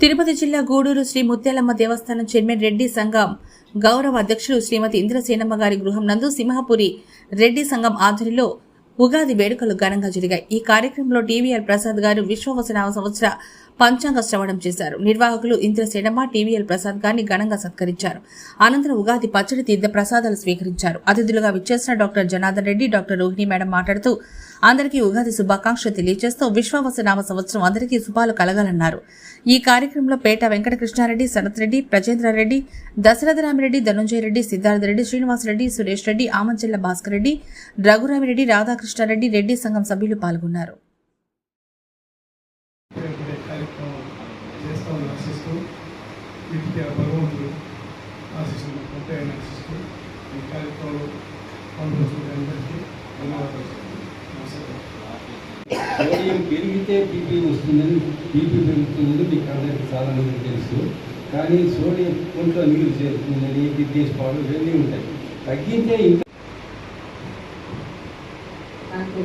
తిరుపతి జిల్లా గూడూరు శ్రీ ముత్యాలమ్మ దేవస్థానం చైర్మన్ రెడ్డి సంఘం గౌరవ అధ్యక్షులు శ్రీమతి ఇంద్రసేనమ్మ గారి గృహం నందు సింహపురి రెడ్డి సంఘం ఆధ్వర్యంలో ఉగాది వేడుకలు ఘనంగా జరిగాయి. ఈ కార్యక్రమంలో టీవీఆర్ ప్రసాద్ గారు విశ్వవసనామ సంవత్సర పంచాంగ శ్రవణం చేశారు. నిర్వాహకులు ఇంద్రసేనమ్మ టీవీఎల్ ప్రసాద్ గారిని ఘనంగా సత్కరించారు. అనంతరం ఉగాది పచ్చడి తీర్థ ప్రసాదాలు స్వీకరించారు. అతిథులుగా విచ్చేసిన doctor Janardhan Reddy doctor Rohini madam మాట్లాడుతూ అందరికీ ఉగాది శుభాకాంక్షలు తెలియజేస్తూ విశ్వవసనామ సంవత్సరం అందరికీ శుభాలు కలగాలన్నారు. ఈ కార్యక్రమంలో పేట వెంకటకృష్ణారెడ్డి శరత్ రెడ్డి ప్రజేంద్రారెడ్డి దశరథరామిరెడ్డి ధనుంజయ రెడ్డి సిద్ధార్థరెడ్డి శ్రీనివాసరెడ్డి సురేష్ రెడ్డి ఆమంచెల్ల భాస్కర్ రెడ్డి రఘురామిరెడ్డి రాధాకృష్ణారెడ్డి రెడ్డి సంఘం సభ్యులు పాల్గొన్నారు ఇప్పుడే కార్యక్రమం చేస్తామని ఆశిస్తూ వీటికి ఆ భగవంతుడు ఆశిస్తుంది ఉంటే ఆయన ఆశిస్తూ ఈ కార్యక్రమంలో పాల్గొంటున్న అందరికీ ధన్యవాదాలు నమస్కారం సోడియం పెరిగితే బీపీ వస్తుందని బీపీ పెరుగుతుందని మీకు అందరికీ చాలా మందికి తెలుసు. కానీ సోడియం ఒంట్లో నీరు చేరుతుందని కిడ్నీస్ పాలు ఇవన్నీ ఉంటాయి. తగ్గితే ఇంకా నాకు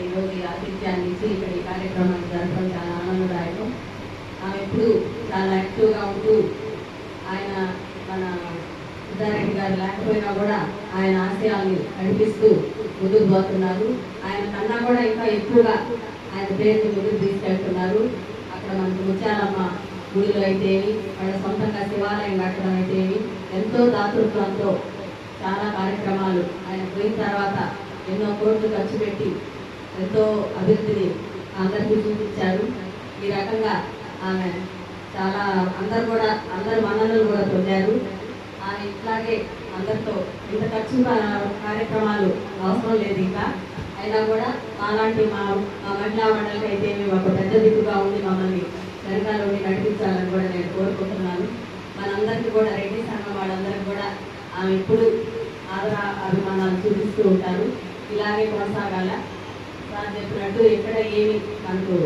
ఈరోజు ఆతిథ్యాన్ని ఇచ్చి ఇక్కడ ఈ కార్యక్రమాన్ని జరపడం చాలా ఆనందదాయకం. ఆమె ఎప్పుడు చాలా యాక్టివ్గా ఉంటూ ఆయన మన సుధారెడ్డి గారు లేకపోయినా కూడా ఆయన ఆశయాల్ని నడిపిస్తూ ముందుకు పోతున్నారు. ఆయన కన్నా కూడా ఇంకా ఎక్కువగా ఆయన పేరుని ముందుకు తీసుకెళ్తున్నారు. అక్కడ మనకు ముత్యాలమ్మ గుడిలో అయితేవి వాళ్ళ సొంతంగా శివాలయం కట్టడం అయితేవి ఎంతో దాతృత్వంతో చాలా కార్యక్రమాలు ఆయన పోయిన తర్వాత ఎన్నో కోట్లు ఖర్చు పెట్టి ఎంతో అభివృద్ధిని అందరికీ చూపించారు. ఈ రకంగా ఆమె చాలా అందరు కూడా అందరు మన్ననలు కూడా పొందారు. ఆమె ఇట్లాగే అందరితో ఇంత ఖర్చు కార్యక్రమాలు అవసరం లేదు ఇంకా. అయినా కూడా మాలాంటి మా మా మహిళా మండలికి అయితే మాకు ఒక పెద్ద దిక్కుగా ఉండి మమ్మల్ని వెనకాల నడిపించాలని కూడా నేను కోరుకుంటున్నాను. మనందరికీ కూడా రెడ్డి సంఘం వాళ్ళందరికీ కూడా ఆమె ఎప్పుడు ఆదర అభిమానాలు చూపిస్తూ ఉంటారు. ఇలాగే కొనసాగాల. సార్ చెప్పినట్టు ఎక్కడ ఏమి మనకు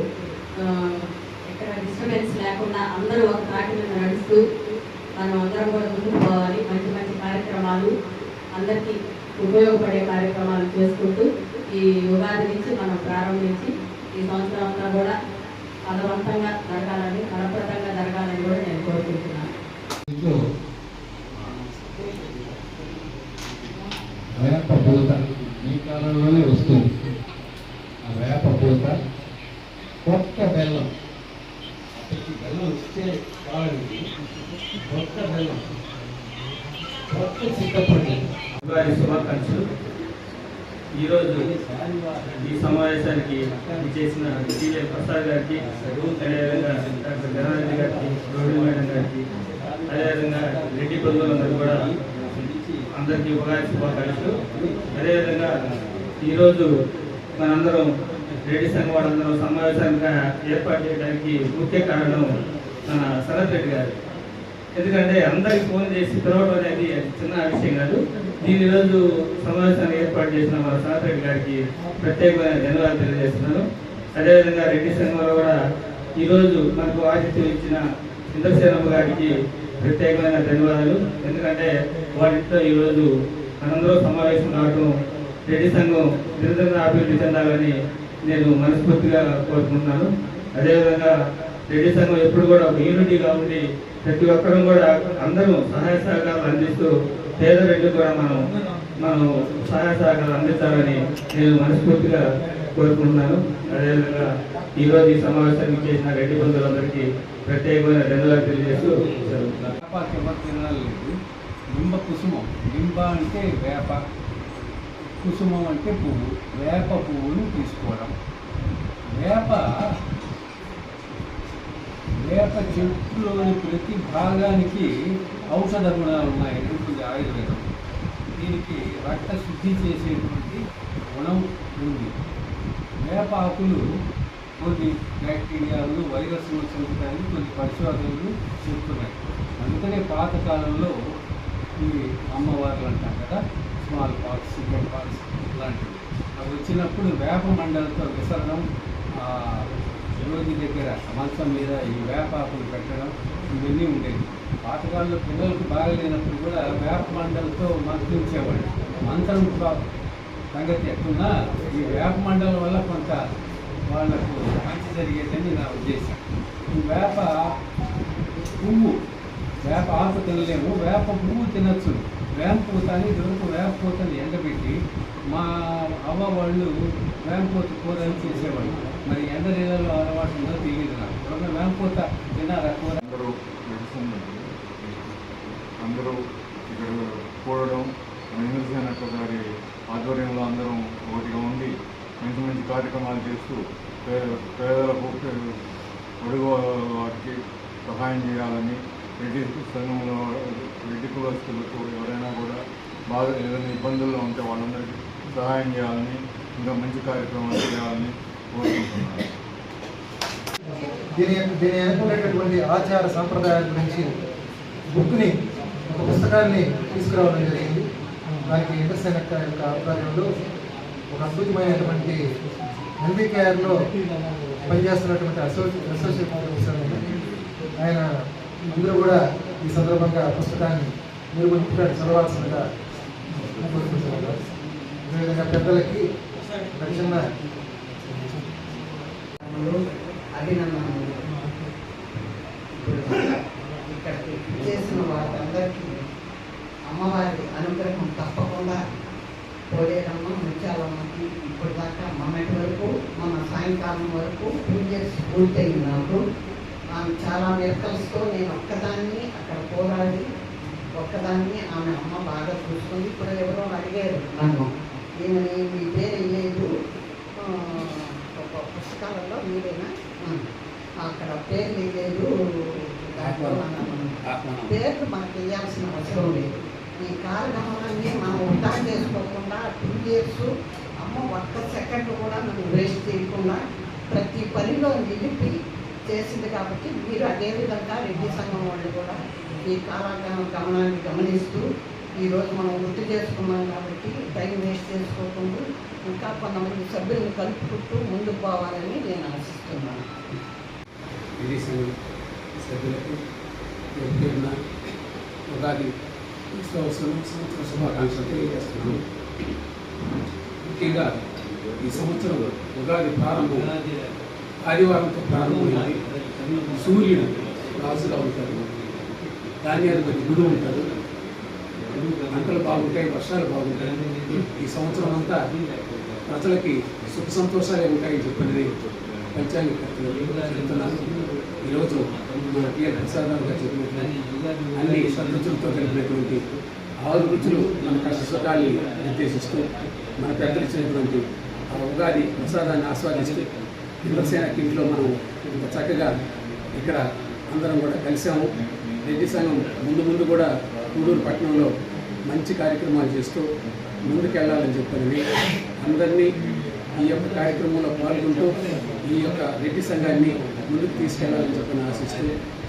ఎక్కడ డిస్టర్బెన్స్ లేకుండా అందరూ ఒక త్రాటి మీద నడుస్తూ మనం అందరం కూడా ముందుకు పోవాలి మంచి మంచి కార్యక్రమాలు అందరికీ ఉపయోగపడే కార్యక్రమాలు చేసుకుంటూ ఈ ఉగాది నుంచి మనం ప్రారంభించి ఈ సంవత్సరం అంతా కూడా ఫలవంతంగా జరగాలని ఫలప్రదంగా జరగాలని కూడా నేను కోరుకుంటున్నాను ఇంట్లో ఈ కాలంలోనే వస్తుంది శుభాకాంక్షలు. ఈరోజు ఈ సమావేశానికి చేసిన టీవీఎల్ ప్రసాద్ గారికి అదేవిధంగా డాక్టర్ జనారెడ్డి గారికి రోహిణి మేడం గారికి అదేవిధంగా రెడ్డి బంధువులందరూ కూడా అందరికీ ఉగాది శుభాకాంక్షలు. అదేవిధంగా ఈరోజు మనందరం రెడ్డి సంఘం వాళ్ళందరం సమావేశానికి ఏర్పాటు చేయడానికి ముఖ్య కారణం మన శరత్ రెడ్డి గారు. ఎందుకంటే అందరికి ఫోన్ చేసి పిలవడం అనేది చిన్న విషయం కాదు. దీని రోజు సమావేశాన్ని ఏర్పాటు చేసిన మన సాతరెడ్డి గారికి ప్రత్యేకమైన ధన్యవాదాలు తెలియజేస్తున్నాను. అదేవిధంగా రెడ్డి సంఘంలో కూడా ఈరోజు మనకు ఆతిథ్యం ఇచ్చిన ఇంద్రసేనమ్మ గారికి ప్రత్యేకమైన ధన్యవాదాలు. ఎందుకంటే వాటితో ఈరోజు మనందరూ సమావేశం కావడం రెడ్డి సంఘం నిరంతరంగా అభివృద్ధి చెందాలని నేను మనస్ఫూర్తిగా కోరుకుంటున్నాను. అదేవిధంగా రెడ్డి సంఘం ఎప్పుడు కూడా ఒక యూనిటీగా ఉండి ప్రతి ఒక్కరూ కూడా అందరూ సహాయ సహకారాలు అందిస్తూ పేద రెడ్డి కూడా మనం మనం సహాయ సహకారాలు అందించాలని నేను మనస్ఫూర్తిగా కోరుకుంటున్నాను. అదేవిధంగా ఈరోజు ఈ సమావేశానికి చేసిన రెడ్డి బంధువులందరికీ ప్రత్యేకమైన ధన్యవాదాలు తెలియజేస్తూ జరుగుతున్నాను నింబ కుసుమం. నింబ అంటే వేప. కుసుమం అంటే పువ్వు. వేప పువ్వును తీసుకోవడం. వేప వేప చెట్టులోని ప్రతి భాగానికి ఔషధ గుణాలు ఉన్నాయి. ఉంటుంది ఆయుర్వేదం. దీనికి రక్త శుద్ధి చేసేటువంటి గుణం ఉంది. వేప ఆకులు కొన్ని బ్యాక్టీరియాలు వైరస్లు చెందుతాయని కొన్ని పరిశోధనలు చెప్తున్నాయి. అందుకనే పాతకాలంలో ఇవి అమ్మవార్లు అంటాం కదా స్మాల్ పాక్స్ చికెన్ పాక్స్ లాంటివి. అవి వచ్చినప్పుడు వేప మండలతో విసరడం ఆ, దగ్గర మంచం మీద ఈ వేప ఆకులు పెట్టడం ఇవన్నీ ఉండేవి. పాతకాలంలో పిల్లలకు బాగలేనప్పుడు కూడా వేప మండలతో మంత్రించేవాళ్ళు మంత్రం సంగతి ఎట్టున్నా ఈ వేప మండలం వల్ల కొంత వాళ్ళకు మంచి జరిగేదని నా ఉద్దేశం. ఈ వేప పువ్వు వేప ఆకు తినలేము వేప పువ్వు తినచ్చు. వేప పూతని ఇదివరకు వేప పూతని ఎండ మా అవ్వ వాళ్ళు వేంపోత కూర చేసేవాళ్ళు? మరి ఎండ నీళ్ళలో అలవాటు ఉందో తెలియదు నాకు. ఇప్పుడు వేప తినారా కూర? అందరూ మెడిసిన్ అందరూ ఇక్కడ కూడడం ఇంద్రసేనక్క గారి ఆధ్వర్యంలో అందరం ఒకటిగా ఉండి మంచి మంచి కార్యక్రమాలు చేస్తూ పే- పేదలకు పొడుగు వారికి సహాయం చేయాలని రెడ్డి సంఘంలో రెడ్డి కులస్తులకు ఎవరైనా కూడా బాగా ఏదైనా ఇబ్బందుల్లో ఉంటే వాళ్ళందరికీ సహాయం చేయాలని ఇంకా మంచి కార్యక్రమాలు చేయాలని కోరుకుంటున్నాను. దీని దీని అనుకునేటటువంటి ఆచార సాంప్రదాయాల గురించి బుక్ని ఒక పుస్తకాన్ని తీసుకురావడం జరిగింది. దానికి ఇంటర్సెనక్క యొక్క ఆధ్వర్యంలో ఒక అద్భుతమైనటువంటి ఎన్బీకేఆర్లో పనిచేస్తున్నటువంటి అసోసియేట్ అసోసియేట్ ప్రొఫెసర్ ఆయన అందరూ కూడా ఈ సందర్భంగా పుస్తకాన్ని మీరు కూడా చదవాల్సిందిగా కోరుకుంటున్నారు అదేవిధంగా పెద్దలకి చిన్న అభినందనలు ఇక్కడికి చేసిన వారందరికీ అమ్మవారి అనుగ్రహం తప్పకుండా పోలేరమ్మ ముత్యాలమ్మకి ఇప్పుడు దాకా మొన్నటి వరకు మన సాయంకాలం వరకు పీరియడ్స్ పూర్తయింది నాకు. ఆమె చాలా మిరకల్స్తో నేను ఒక్కదాన్ని అక్కడ పోరాడి ఒక్కదాన్ని ఆమె అమ్మ బాగా చూసుకుంది. ఇప్పుడు ఎవరో అడిగారు నన్ను. ఈమె మీ పేరు లేదు పుస్తకాలలో మీరేనా అక్కడ పేరు లేదు పేర్లు మనకి ఇవ్వాల్సిన అవసరం లేదు. ఈ కార్యక్రమాన్ని మనం ఉంటా చేసుకోకుండా టూ ఇయర్స్ అమ్మ ఒక్క సెకండ్ కూడా మనం వేస్ట్ చేయకుండా ప్రతి పనిలో నిలిపి చేసింది కాబట్టి మీరు అదేవిధంగా రెడ్డి సంఘం వాళ్ళు కూడా ఈ కాలగమ గమనాన్ని గమనిస్తూ ఈరోజు మనం గుర్తు చేసుకున్నాం కాబట్టి టైం వేస్ట్ చేసుకోకుండా ఇంకా కొంతమంది సభ్యులను కలుపుకుంటూ ముందుకు పోవాలని నేను ఆశిస్తున్నాను. ఇది సభ్యులకు పేరున ఉగాది సంవత్సరం సంవత్సర శుభాకాంక్షలు తెలియజేస్తున్నాను. ముఖ్యంగా ఈ సంవత్సరం ఉగాది ప్రారంభం ఆదివారంతో ప్రారంభమైంది. సూర్యుడు రాజుగా దాని ధాన్యాధిపతి గురువు ఉంటారు పంటలు బాగుంటాయి వర్షాలు బాగుంటాయి ఈ సంవత్సరం అంతా ప్రజలకి సుఖ సంతోషాలే ఉంటాయని చెప్పినది పంచాంగకర్తలు చెప్తున్నాను ఈరోజు మన టిఆర్ ప్రసాదాలు గారు అన్ని షడ్రుచులతో కలిపినటువంటి ఆరు రుచులు మన కష్ట సుఖాన్ని నిర్దేశిస్తూ మన పెద్దలు ఇచ్చినటువంటి ఆ ఉగాది ప్రసాదాన్ని ఆస్వాదిస్తూ ఇంద్రసేన ఇంట్లో మనం చక్కగా ఇక్కడ అందరం కూడా కలిసాము రెడ్డి సంఘం ముందు ముందు కూడా కూడూరు పట్టణంలో మంచి కార్యక్రమాలు చేస్తూ ముందుకెళ్ళాలని చెప్పని అందరినీ ఈ యొక్క కార్యక్రమంలో పాల్గొంటూ ఈ యొక్క రెడ్డి సంఘాన్ని ముందుకు తీసుకెళ్ళాలని చెప్పని ఆశిస్తూ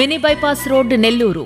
మినీ బైపాస్ రోడ్ నెల్లూరు.